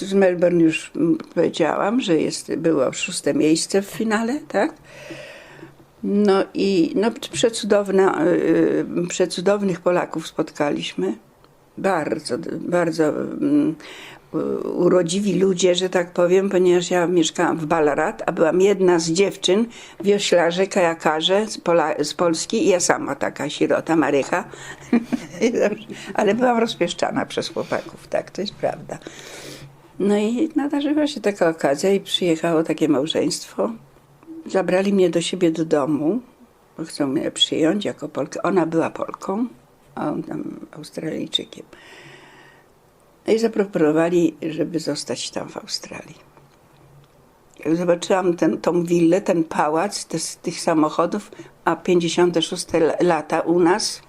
z Melbourne już powiedziałam, że jest, było szóste miejsce w finale, tak? No i no, przecudowna, y, przecudownych Polaków spotkaliśmy. Bardzo, bardzo mm, urodziwi ludzie, że tak powiem, ponieważ ja mieszkałam w Ballarat, a byłam jedna z dziewczyn, wioślarze, kajakarze z, Pola, z Polski i ja sama taka sirota, Marycha. Ale byłam rozpieszczana przez chłopaków, tak, to jest prawda. No i nadarzyła się taka okazja i przyjechało takie małżeństwo. Zabrali mnie do siebie do domu, bo chcą mnie przyjąć jako Polkę. Ona była Polką, a on tam Australijczykiem. No i zaproponowali, żeby zostać tam w Australii. Jak zobaczyłam ten, tą willę, ten pałac te, tych samochodów, a 56 la- lata u nas,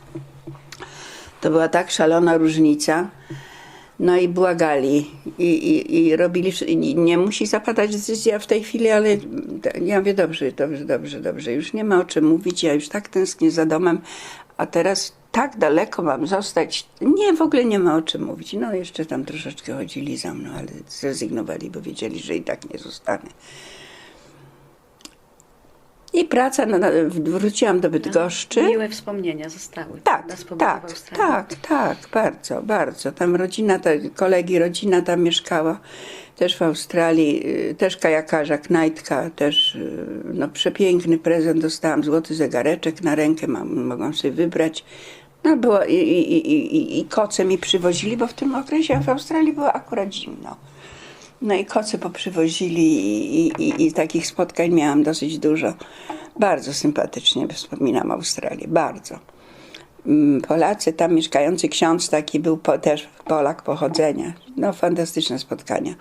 to była tak szalona różnica. No i błagali i, i, i robili, i nie musi zapadać decyzja w tej chwili, ale ja mówię, dobrze, dobrze, dobrze, dobrze, już nie ma o czym mówić, ja już tak tęsknię za domem, a teraz tak daleko mam zostać, nie, w ogóle nie ma o czym mówić. No jeszcze tam troszeczkę chodzili za mną, ale zrezygnowali, bo wiedzieli, że i tak nie zostanę. Praca, no, wróciłam do Bydgoszczy. Miłe wspomnienia zostały. Tak, tak, tak, tak, bardzo, bardzo. Tam rodzina, te kolegi, rodzina tam mieszkała, też w Australii, y, też kajakarza, knajtka, też y, no, przepiękny prezent dostałam, złoty zegareczek na rękę, mam, mogłam sobie wybrać. No było i, i, i, i, i koce mi przywozili, bo w tym okresie w Australii było akurat zimno. No i koce poprzywozili i, i, i, takich spotkań miałam dosyć dużo. Bardzo sympatycznie wspominam Australię, bardzo. Mm, Polacy, tam mieszkający ksiądz taki był po, też Polak pochodzenia. No fantastyczne spotkania.